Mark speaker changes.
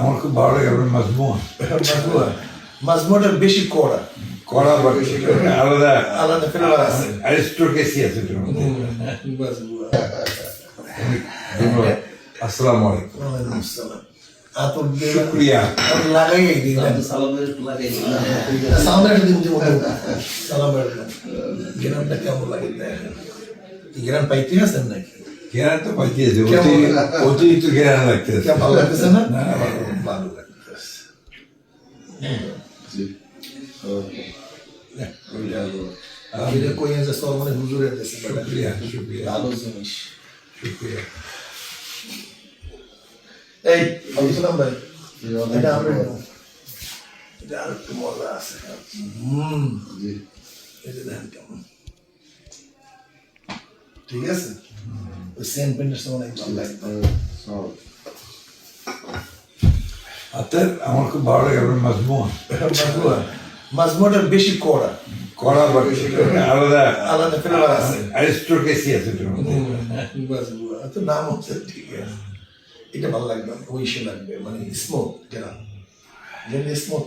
Speaker 1: আমার খুব ভালো লাগে আপনার মাজমুন।
Speaker 2: মাজমুয়া মাজমুয়াটা বেশি কড়া।
Speaker 1: কড়া বা বেশি আলাদা।
Speaker 2: আলাদা ফ্লেভার আছে।
Speaker 1: অ্যারিস্টোক্রেসি আছে এটার মধ্যে। ধন্যবাদ। আসসালামু আলাইকুম।
Speaker 2: ওয়ালাইকুম আসসালাম। লাগাই দিলেন
Speaker 3: সালামের লাগাই
Speaker 2: সালামের দিন দিব। সালামের গ্রামটা কেমন লাগে গ্রাম পাইতে আছেন নাকি?
Speaker 1: ঘেরান তো
Speaker 2: কেমন?
Speaker 1: অতিরিক্ত- ঘেরান লাগতেছে
Speaker 2: ভালো লাগতেছে না
Speaker 1: না, ভালো।
Speaker 2: লাগতেছে এটা কই আছে সব মানে হুজুরের দেশে বেটা।
Speaker 1: শুক্রিয়া শুক্রিয়া
Speaker 2: ভালো জিনিস
Speaker 1: শুক্রিয়া
Speaker 2: এই বলছিলাম ভাই এটা আমরা এটা আর একটু মজা আছে হুম এটা দেখেন কেমন ঠিক আছে ওই সেন্ট পেন্টের সময় অনেক ভালো
Speaker 1: আমার খুব ভালো লাগে আপনার মাজমুন
Speaker 2: মাজমুয়া মাজমুয়াটা বেশি কড়া
Speaker 1: কড়া বা বেশি আলাদা
Speaker 2: আলাদা ফ্লেভার আছে
Speaker 1: অ্যারিস্টোক্রেসি আছে
Speaker 2: মাজমুয়া তো নাম হচ্ছে ঠিক আছে এটা ভালো লাগবে ওইসে লাগবে মানে স্মোক যেটা যেটা স্মোক